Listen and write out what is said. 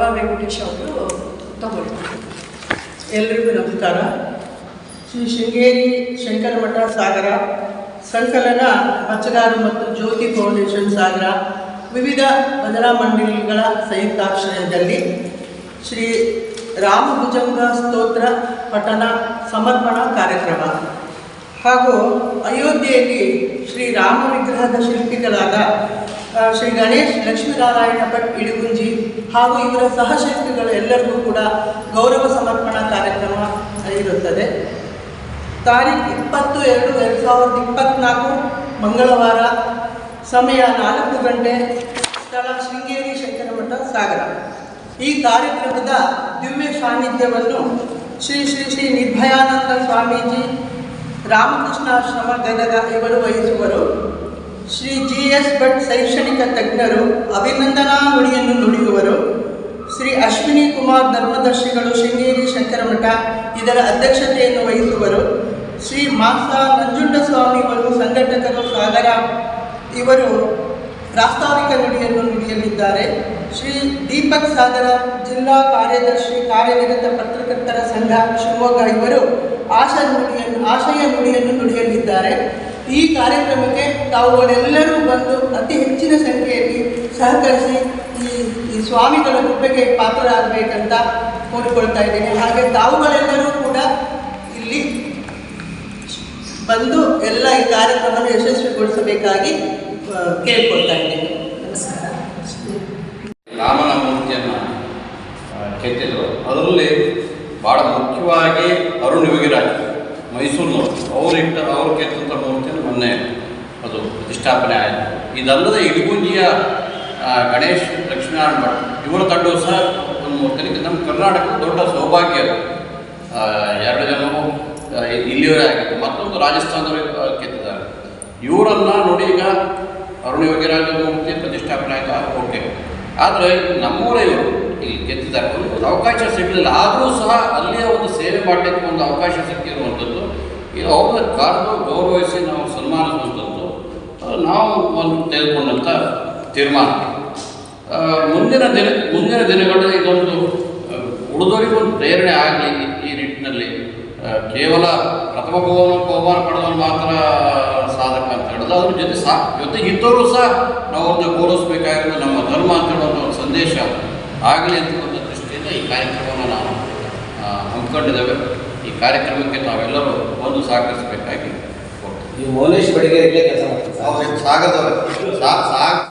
ಬಾ ವೆಂಕಟೇಶ್ ಅವರು ತಗೊಳ್ತಾರೆ ಎಲ್ರಿಗೂ ನಮಸ್ಕಾರ. ಶ್ರೀ ಶೃಂಗೇರಿ ಶಂಕರ ಮಠ ಸಾಗರ, ಸಂಕಲನ ಮಚ್ಚಗಾರು ಮತ್ತು ಜ್ಯೋತಿ ಫೌಂಡೇಶನ್ ಸಾಗರ, ವಿವಿಧ ಭಜನಾ ಮಂಡಳಿಗಳ ಸಂಯುಕ್ತಾಶ್ರಯದಲ್ಲಿ ಶ್ರೀ ರಾಮಭುಜಂಗ ಸ್ತೋತ್ರ ಪಠನ ಸಮರ್ಪಣಾ ಕಾರ್ಯಕ್ರಮ. ಹಾಗೂ ಅಯೋಧ್ಯೆಯಲ್ಲಿ ಶ್ರೀ ರಾಮ ವಿಗ್ರಹದ ಶಿಲ್ಪಿಗಳಾದ ಶ್ರೀ ಗಣೇಶ್ ಲಕ್ಷ್ಮೀನಾರಾಯಣ ಭಟ್ ಇಡಗುಂಜಿ ಹಾಗೂ ಇವರ ಸಹಶಿಲ್ಪಿಗಳು ಎಲ್ಲರಿಗೂ ಕೂಡ ಗೌರವ ಸಮರ್ಪಣಾ ಕಾರ್ಯಕ್ರಮ ಇರುತ್ತದೆ ತಾರೀಖು ಇಪ್ಪತ್ತು ಎರಡು ಎರಡು ಸಾವಿರದ ಇಪ್ಪತ್ನಾಲ್ಕು ಮಂಗಳವಾರ ಸಮಯ ನಾಲ್ಕು ಗಂಟೆ ಸ್ಥಳ ಶೃಂಗೇರಿ ಶಂಕರಮಠ ಸಾಗರ. ಈ ಕಾರ್ಯಕ್ರಮದ ದಿವ್ಯ ಸಾನ್ನಿಧ್ಯವನ್ನು ಶ್ರೀ ಶ್ರೀ ಶ್ರೀ ನಿರ್ಭಯಾನಂದ ಸ್ವಾಮೀಜಿ ರಾಮಕೃಷ್ಣಾಶ್ರಮ ಗದಗ ಇವರು ವಹಿಸುವರು. ಶ್ರೀ ಜಿ ಎಸ್ ಭಟ್ ಶೈಕ್ಷಣಿಕ ತಜ್ಞರು ಅಭಿನಂದನಾ ನುಡಿಯನ್ನು ನುಡಿಯುವರು. ಶ್ರೀ ಅಶ್ವಿನಿ ಕುಮಾರ್ ಧರ್ಮದರ್ಶಿಗಳು ಶೃಂಗೇರಿ ಶಂಕರಮಠ ಇದರ ಅಧ್ಯಕ್ಷತೆಯನ್ನು ವಹಿಸುವರು. ಶ್ರೀ ಮಾಸ ನಂಜುಂಡಸ್ವಾಮಿಗಳು ಸಂಘಟಕರು ಸಾಗರ ಇವರು ಪ್ರಾಸ್ತಾವಿಕ ನುಡಿಯನ್ನು ನುಡಿಯಲಿದ್ದಾರೆ. ಶ್ರೀ ದೀಪಕ್ ಸಾಗರ ಜಿಲ್ಲಾ ಕಾರ್ಯದರ್ಶಿ ಕಾರ್ಯನಿರತ ಪತ್ರಕರ್ತರ ಸಂಘ ಶಿವಮೊಗ್ಗ ಇವರು ಆಶಾ ನುಡಿಯನ್ನು, ಆಶಯ ನುಡಿಯನ್ನು ನುಡಿಯಲಿದ್ದಾರೆ. ಈ ಕಾರ್ಯಕ್ರಮಕ್ಕೆ ತಾವುಗಳೆಲ್ಲರೂ ಬಂದು ಅತಿ ಹೆಚ್ಚಿನ ಸಂಖ್ಯೆಯಲ್ಲಿ ಸಹಕರಿಸಿ ಈ ಈ ಸ್ವಾಮಿಗಳ ಕೃಪೆಗೆ ಪಾತ್ರರಾಗಬೇಕಂತ ಕೋರಿಕೊಳ್ತಾ ಇದ್ದೇನೆ. ಹಾಗೆ ತಾವುಗಳೆಲ್ಲರೂ ಕೂಡ ಇಲ್ಲಿ ಬಂದು ಎಲ್ಲ ಈ ಕಾರ್ಯಕ್ರಮವನ್ನು ಯಶಸ್ವಿಗೊಳಿಸಬೇಕಾಗಿ ಕೇಳ್ಕೊಳ್ತಾ ಇದ್ದೇನೆ. ನಮಸ್ಕಾರ. ರಾಮನ ಮೂರ್ತಿಯನ್ನು ಕೆತ್ತಿದ್ರು. ಅದರಲ್ಲಿ ಭಾಳ ಮುಖ್ಯವಾಗಿ ಅರುಣ್ ಯೋಗಿರಾಜ್, ಮೈಸೂರಿನವರು. ಅವರು ಇಟ್ಟ, ಅವರು ಕೆತ್ತಂಥ ಮೂರ್ತಿಯನ್ನು ಮೊನ್ನೆ ಅದು ಪ್ರತಿಷ್ಠಾಪನೆ ಆಯಿತು. ಇದಲ್ಲದೆ ಇಡಗುಂಜಿಯ ಗಣೇಶ್ ಲಕ್ಷ್ಮೀನಾರಾಯಣ ಭಟ್ ಇವರ ತಂಡವು ಸಹ ಒಂದು ಮೂರ್ತಿ ನಮ್ಮ ಕರ್ನಾಟಕದ ದೊಡ್ಡ ಸೌಭಾಗ್ಯ ಎರಡು ಜನರು ಇಲ್ಲಿಯವರೇ ಆಗಿತ್ತು ಮತ್ತೊಂದು ರಾಜಸ್ಥಾನದವರು ಕೆತ್ತಿದ್ದಾರೆ. ಇವರನ್ನು ನೋಡಿ ಈಗ ಅರುಣ ಯೋಗಿರಾಜ ಮೂರ್ತಿ ಪ್ರತಿಷ್ಠಾಪನೆ ಆಯಿತು ಓಕೆ ಆದರೆ ಇಲ್ಲಿ ಗೆದ್ದಿದ್ದಾರೆ. ಒಂದು ಅವಕಾಶ ಸಿಗಲಿಲ್ಲ. ಆದರೂ ಸಹ ಅಲ್ಲಿಯ ಒಂದು ಸೇವೆ ಮಾಡಲಿಕ್ಕೆ ಒಂದು ಅವಕಾಶ ಸಿಕ್ಕಿರುವಂಥದ್ದು. ಇದು ಅವರ ಕಾರಣ ಗೌರವಿಸಿ ನಾವು ಸನ್ಮಾನಿಸುವಂಥದ್ದು ನಾವು ಒಂದು ತೆಗೆದುಕೊಂಡಂಥ ತೀರ್ಮಾನ. ಮುಂದಿನ ದಿನ, ಮುಂದಿನ ದಿನಗಳಲ್ಲಿ ಇದೊಂದು ಉಳಿದವರಿಗೂ ಪ್ರೇರಣೆ ಆಗಲಿ ಈ ನಿಟ್ಟಿನಲ್ಲಿ. ಕೇವಲ ಪ್ರಥಮ ಬಹುಮಾನ ಬಹುಮಾನ ಪಡೆದವರು ಮಾತ್ರ ಸಾಧಕ ಅಂತ ಹೇಳೋದು. ಅದ್ರ ಜೊತೆ ಸಾ ಜೊತೆಗಿದ್ದರೂ ಸಹ ನಾವು ಅವ್ರನ್ನ ಗೌರವಿಸಬೇಕಾಗಿರೋದು ನಮ್ಮ ಧರ್ಮ ಅಂತ ಹೇಳೋದು ಒಂದು ಸಂದೇಶ ಆಗಲಿ ಅಂತಕ್ಕಂಥ ದೃಷ್ಟಿಯಿಂದ ಈ ಕಾರ್ಯಕ್ರಮವನ್ನು ನಾವು ಆ, ಹಮ್ಮಿಕೊಂಡಿದ್ದೇವೆ. ಈ ಕಾರ್ಯಕ್ರಮಕ್ಕೆ ನಾವೆಲ್ಲರೂ ಒಂದು ಸಹಕರಿಸಬೇಕಾಗಿ ಈ ಮೌಲೇಶ್ ಬಡಿಗೆ ಕೆಲಸ ಸಾಗರದವರು. ಸಾ ಸಾಗ್